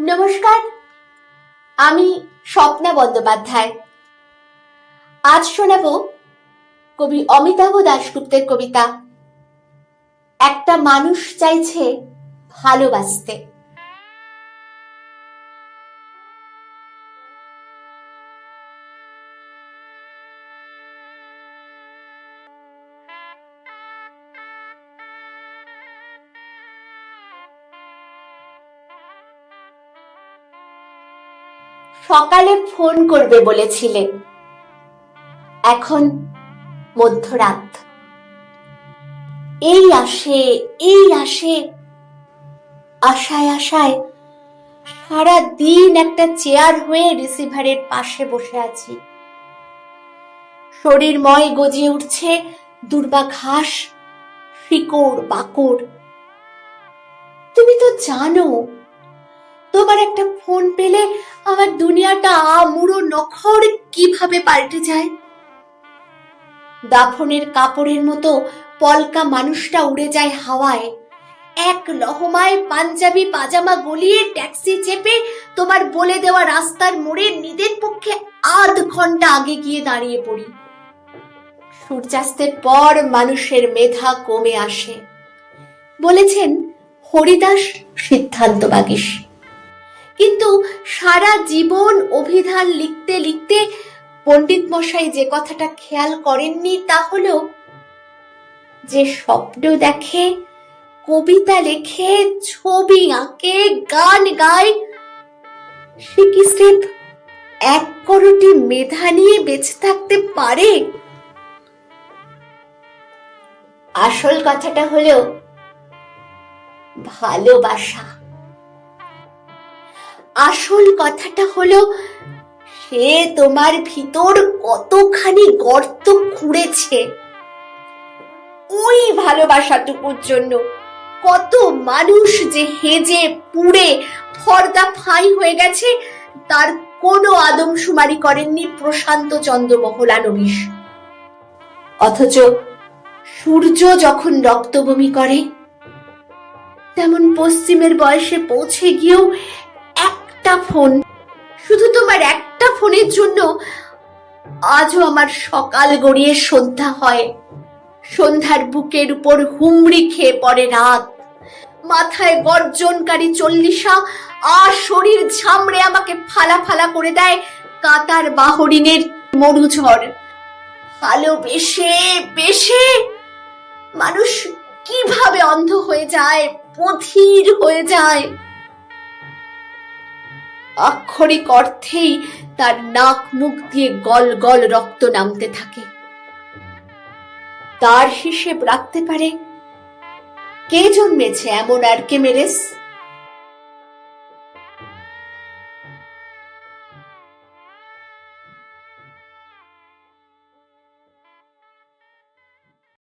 নমস্কার আমি স্বপ্না বন্দ্যোপাধ্যায়। আজ শোনাব কবি অমিতাভ দাশগুপ্তের কবিতা একটা মানুষ চাইছে ভালোবাসতে। সকালে ফোন করবে বলেছিলে এখন মধ্যরাত। এই আসে এই আসে। আশায় আশায় সারা দিন একটা চেয়ার হয়ে রিসিভারের পাশে বসে আছি। শরীরময় গজিয়ে উঠছে দুর্বাঘাস শিকড়, বাকড়। তুমি তো জানো তোমার একটা ফোন পেলে আমার দুনিয়াটা মুড়ো নখর কীভাবে পাল্টে যায়? দাফনের কাপড়ের মতো পলকা মানুষটা উড়ে যায় হাওয়ায়। এক লহমায় পাঞ্জাবি পাজামা গলিয়ে ট্যাক্সি চেপে তোমার বলে দেওয়া রাস্তার মোড়ে নিদের পক্ষে আধ ঘণ্টা আগে গিয়ে দাঁড়িয়ে পড়ি। সূর্যাস্তের পর মানুষের মেধা কমে আসে। বলেছেন, হরিদাস সিদ্ধান্ত বাগিস কিন্তু সারা জীবন অভিধান লিখতে লিখতে পণ্ডিত মশাই যে কথাটা খেয়াল করেননি তা হলো, যে স্বপ্ন দেখে, কবিতা লেখে, ছবি আঁকে, গান গায়, সে কি স্রেফ এক করোটি মেধা নিয়ে বেঁচে থাকতে পারে? আসল কথাটা হলো, ভালোবাসা। আসল কথাটা হলো, সে তোমার ভিতর কতখানি গর্ত খুঁড়েছে। ওই ভালোবাসাটুকুর জন্য কত মানুষ যে হেজে পুড়ে ফর্দা ফাই হয়ে গেছে, তার কোনো আদমশুমারি করেননি প্রশান্ত চন্দ্র মহলানবিশ অথচ সূর্য যখন রক্তবমি করে, তেমন পশ্চিমের বয়সে পৌঁছে গিয়েও একটা ফোন। শুধু তোমার একটা ফোনের জন্য আজও আমার সকাল গড়িয়ে সন্ধ্যা হয়। সন্ধ্যার বুকের উপর হুমড়ি খেয়ে পড়ে রাত। মাথায় গর্জনকারী চল্লিশা আর শরীর ঝামড়ে আমাকে ফালা ফালা করে দেয় কাতার বাহরিনের মরুঝড়। ভালোবেসে বেশে মানুষ কীভাবে অন্ধ হয়ে যায় বধির হয়ে যায়। আক্ষরিক অর্থেই তার নাক মুখ দিয়ে গল গল রক্ত নামতে থাকে। তার হিসেব রাখতে পারে, কে জন্মেছে এমন আর কে মেরেস